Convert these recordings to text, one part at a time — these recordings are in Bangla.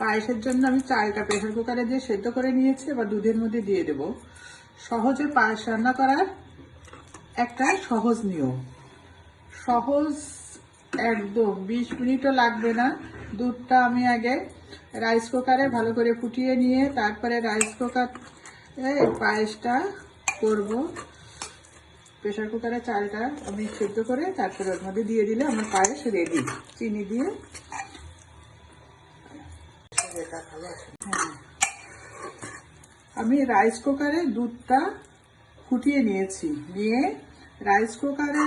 পায়েসের জন্য আমি চালটা প্রেসার কুকারে দিয়ে সেদ্ধ করে নিয়েছি, এবার দুধের মধ্যে দিয়ে দেব। সহজে পায়েস রান্না করার একটা সহজ নিয়ম। সহজ একদম, বিশ মিনিটও লাগবে না। দুধটা আমি আগে রাইস কুকারে ভালো করে ফুটিয়ে নিয়ে তারপরে রাইস কুকার পায়েসটা করব। প্রেসার কুকারে চালটা আমি সেদ্ধ করে তারপরে ওর মধ্যে দিয়ে দিলে আমার পায়েস রেডি চিনি দিয়ে আমি রাইস কুকারে দুধটা ফুটিয়ে নিয়েছি। নিয়ে রাইস কুকারে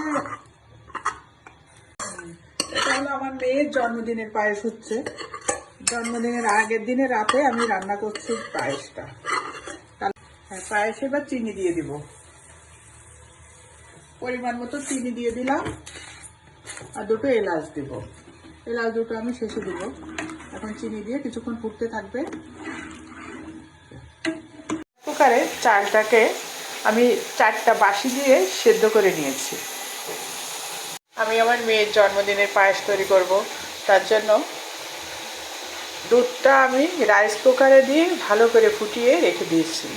আমার মেয়ের জন্মদিনের পায়েস হচ্ছে। জন্মদিনের আগের দিনে রাতে আমি রান্না করছি পায়েসটা। হ্যাঁ পায়েসে এবার চিনি দিয়ে দিব। পরিমাণ মতো চিনি দিয়ে দিলাম। আর দুটো এলাচ দিব। এলাচ দুটো আমি শেষে দিব। এখন চিনি দিয়ে কিছুক্ষণ ফুটতে থাকবে। কুকারে চালটাকে আমি চারটা বাসি দিয়ে সেদ্ধ করে নিয়েছি। আমি আমার মেয়ের জন্মদিনের পায়েস তৈরি করব। তার জন্য দুধটা আমি রাইস কুকারে দিয়ে ভালো করে ফুটিয়ে রেখে দিয়েছি।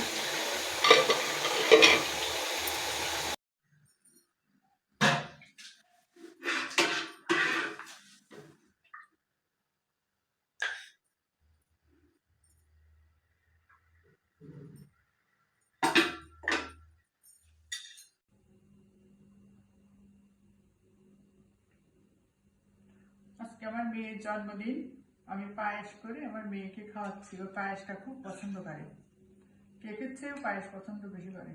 মেয়ের জন্মদিন আমি পায়েস করে আমার মেয়েকে খাওয়াচ্ছি। ও পায়েসটা খুব পছন্দ করে। কেকের চেয়েও পায়েস পছন্দ বেশি করে।